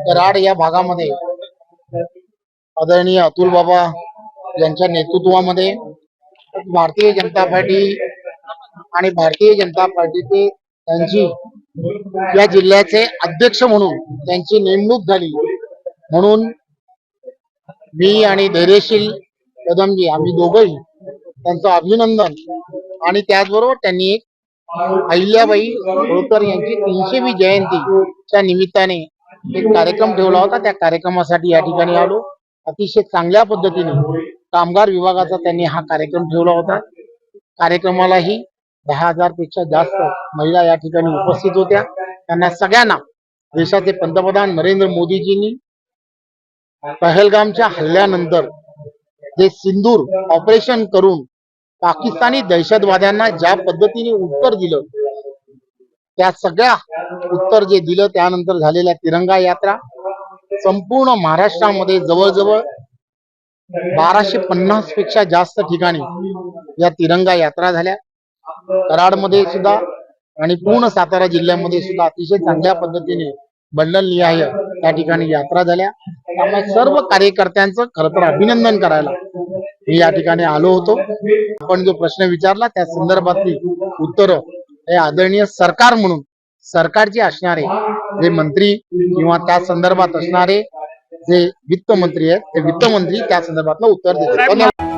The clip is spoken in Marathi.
कराड या भागामध्ये आदरणीय अतुल बाबा यांच्या नेतृत्वामध्ये भारतीय जनता पार्टी आणि भारतीय जनता पार्टीचे त्यांची या जिल्ह्याचे अध्यक्ष म्हणून त्यांची नेमणूक झाली. म्हणून मी आणि धैर्यशील कदमजी आम्ही दोघही त्यांचं अभिनंदन आणि त्याचबरोबर त्यांनी एक अहिल्याबाई होळकर यांची तीनशेवी जयंतीच्या निमित्ताने एक कार्यक्रम ठेवला होता. त्या कार्यक्रमासाठी या ठिकाणी आलो. अतिशय चांगल्या पद्धतीने कामगार विभागाचा त्यांनी हा कार्यक्रम ठेवला होता. कार्यक्रमालाही दहा हजारपेक्षा जास्त महिला या ठिकाणी उपस्थित होत्या. त्यांना सगळ्यांना देशाचे पंतप्रधान नरेंद्र मोदीजींनी पहलगामच्या हल्ल्यानंतर जे सिंदूर ऑपरेशन करून पाकिस्तानी दहशतवाद्यांना ज्या पद्धतीने उत्तर दिलं त्या सगळ्या उत्तर जे दिलं त्यानंतर झालेल्या तिरंगा यात्रा संपूर्ण महाराष्ट्रामध्ये जवळजवळ बाराशे पन्नासपेक्षा जास्त ठिकाणी या तिरंगा यात्रा झाल्या. कराडमध्ये सुद्धा आणि पूर्ण सातारा जिल्ह्यामध्ये सुद्धा अतिशय चांगल्या पद्धतीने बंडल निहाय त्या ठिकाणी यात्रा झाल्या. त्यामुळे सर्व कार्यकर्त्यांचं खरं तर अभिनंदन करायला मी या ठिकाणी आलो होतो. आपण जो प्रश्न विचारला त्या संदर्भातली उत्तरं हे आदरणीय सरकार म्हणून सरकारचे असणारे जे मंत्री किंवा त्या संदर्भात असणारे जे वित्त मंत्री आहेत ते वित्त मंत्री त्या संदर्भातलं उत्तर देतात धन्यवाद.